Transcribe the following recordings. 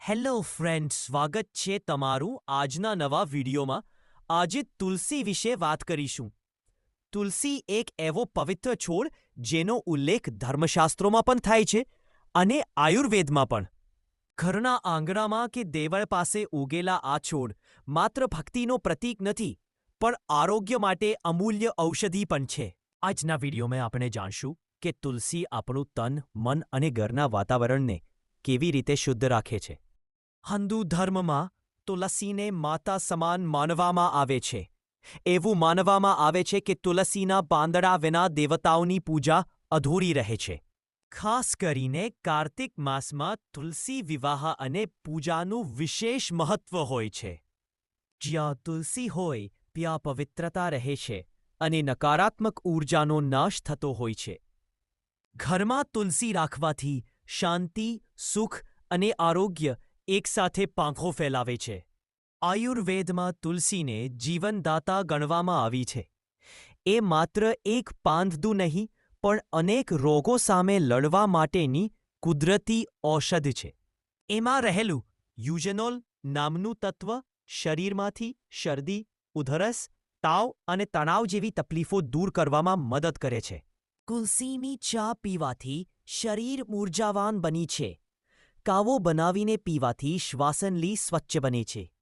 Hello friend સ્વાગત છે તમારું આજના નવા વિડીયોમાં. આજે તુલસી વિશે વાત કરીશું. તુલસી એક એવો પવિત્ર છોડ જેનો ઉલ્લેખ ધર્મશાસ્ત્રોમાં પણ થાય છે અને આયુર્વેદમાં પણ. ઘરના આંગણામાં કે દેવળ પાસે ઉગેલા આ છોડ માત્ર ભક્તિનો પ્રતીક નથી, પણ આરોગ્ય માટે અમૂલ્ય ઔષધિ પણ છે. આજના વિડીયોમાં આપણે જાણશું કે તુલસી આપણું તન, મન અને ઘરના વાતાવરણને કેવી રીતે શુદ્ધ રાખે છે. હિન્દુ ધર્મમાં તુલસીને માતા સમાન માનવામાં આવે છે. એવું માનવામાં આવે છે કે તુલસીના પાંદડા વિના દેવતાઓની પૂજા અધૂરી રહે છે. ખાસ કરીને કાર્તિક માસમાં તુલસી વિવાહ અને પૂજાનું વિશેષ મહત્વ હોય છે. જ્યાં તુલસી હોય, ત્યાં પવિત્રતા રહે છે અને નકારાત્મક ઊર્જાનો નાશ થતો હોય છે. ઘરમાં તુલસી રાખવાથી શાંતિ, સુખ અને આરોગ્ય એકસાથે પાંખો ફેલાવે છે. આયુર્વેદમાં તુલસીને જીવનદાતા ગણવામાં આવી છે. એ માત્ર એક પાંદડું નહીં, પણ અનેક રોગો સામે લડવા માટેની કુદરતી ઔષધ છે. એમાં રહેલું યુજેનોલ નામનું તત્વ શરીરમાંથી શરદી, ઉધરસ, તાવ અને તણાવ જેવી તકલીફો દૂર કરવામાં મદદ કરે છે. તુલસીની ચા પીવાથી શરીર ઊર્જાવાન બની છે. કાવો બનાવીને પીવાથી શ્વાસનલી સ્વચ્છ બને છે.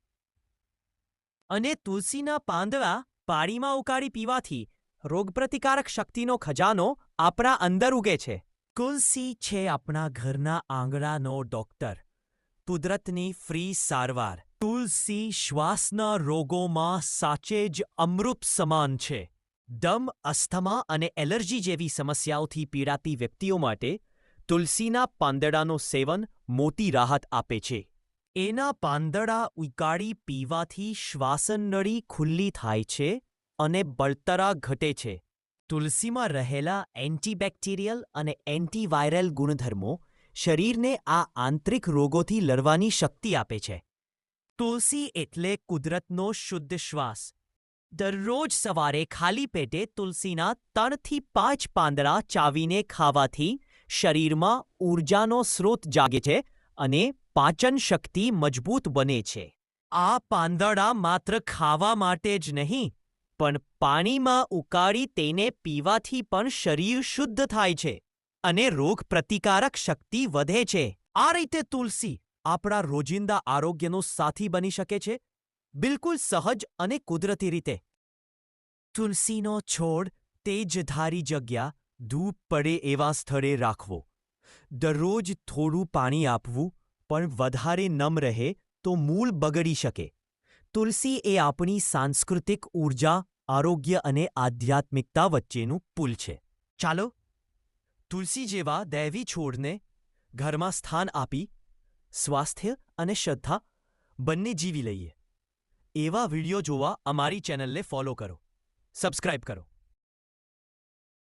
અને તુલસીના પાંદડા પાણીમાં ઉકાળી પીવાથી રોગપ્રતિકારક શક્તિનો ખજાનો આપણા અંદર ઉગે છે. તુલસી છે આપણા ઘરના આંગણાનો ડોક્ટર. કુદરતની ફ્રી સારવાર. તુલસી શ્વાસના રોગોમાં સાચે જ અમૃત સમાન છે. દમ, અસ્થમા અને એલર્જી જેવી સમસ્યાઓથી પીડાતી વ્યક્તિઓ માટે તુલસીના પાંદડાનો સેવન મોટી રાહત આપે છે. એના પાંદડા ઉકાળી પીવાથી શ્વાસનળી ખુલ્લી થાય છે અને બળતરા ઘટે છે. તુલસીમાં રહેલા એન્ટીબેક્ટેરિયલ અને એન્ટીવાયરલ ગુણધર્મો શરીરને આ આંતરિક રોગોથી લડવાની શક્તિ આપે છે. તુલસી એટલે કુદરતનો શુદ્ધ શ્વાસ. દરરોજ સવારે ખાલી પેટે તુલસીના ત્રણથી પાંચ પાંદડા ચાવીને ખાવાથી શરીરમાં ઊર્જાનો સ્રોત જાગે છે અને પાચન શક્તિ મજબૂત બને છે. આ પાંદડા માત્ર ખાવા માટે જ નહીં, પણ પાણીમાં ઉકાળી તેને પીવાથી પણ શરીર શુદ્ધ થાય છે અને રોગ પ્રતિકારક શક્તિ વધે છે. આ રીતે તુલસી આપણા રોજિંદા આરોગ્યનો સાથી બની શકે છે, બિલકુલ સહજ અને કુદરતી રીતે. તુલસીનો છોડ તેજધારી જગ્યા ધૂપ પડે એવા સ્થળે રાખવો. દરરોજ થોડું પાણી આપવું, પણ વધારે નમ રહે તો મૂળ બગડી શકે. તુલસી એ આપણી સાંસ્કૃતિક ઊર્જા આરોગ્ય અને આધ્યાત્મિકતા વચ્ચેનું પુલ છે. ચાલો, તુલસી જેવા દૈવી છોડને ઘરમાં સ્થાન આપી, સ્વાસ્થ્ય અને શ્રદ્ધા બંને જીવી લઈએ. એવા વિડિયો જોવા અમારી ચેનલને ફોલો કરો. સબસ્ક્રાઇબ કરો.